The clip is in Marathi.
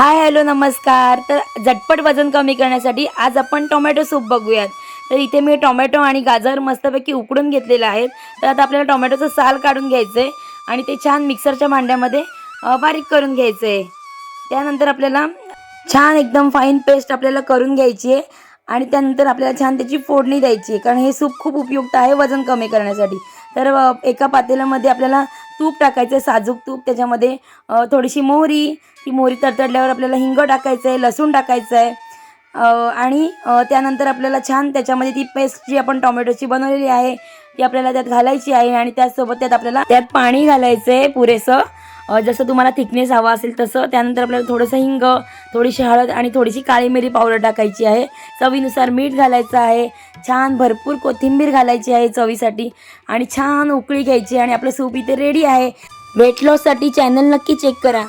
हाय हॅलो नमस्कार. तर झटपट वजन कमी करण्यासाठी आज आपण टोमॅटो सूप बघूयात. तर इथे मी टोमॅटो आणि गाजर मस्तपैकी उकडून घेतलेलं आहेत. तर आता आपल्याला टोमॅटोचं साल काढून घ्यायचं आहे आणि ते छान मिक्सरच्या भांड्यामध्ये बारीक करून घ्यायचं आहे त्यानंतर आपल्याला छान एकदम फाईन पेस्ट आपल्याला करून घ्यायची आहे आणि त्यानंतर आपल्याला छान त्याची फोडणी द्यायची आहे कारण हे सूप खूप उपयुक्त आहे वजन कमी करण्यासाठी. तर एका पातेल्यामध्ये आपल्याला तूप टाकायचं आहे साजूक तूप त्याच्यामध्ये थोडीशी मोहरी ती मोहरी तडतडल्यावर आपल्याला हिंग टाकायचं आहे लसूण टाकायचं आहे आणि त्यानंतर आपल्याला छान त्याच्यामध्ये ती पेस्ट जी आपण टोमॅटोची बनवलेली आहे ती आपल्याला त्यात घालायची आहे आणि त्याचसोबत त्यात आपल्याला त्यात पाणी घालायचं आहे पुरेसं. जसं तुम्हाला थिकनेस हवा असेल तसं त्यानंतर आपल्याला थोडंसं हिंग थोडीशी हळद आणि थोडीशी काळी मिरी पावडर टाकायची आहे. चवीनुसार मीठ घालायचं आहे. छान भरपूर कोथिंबीर घालायची आहे चवीसाठी. आणि छान उकळी घ्यायची आणि आपलं सूप इथे रेडी आहे. वेट लॉससाठी चॅनल नक्की चेक करा.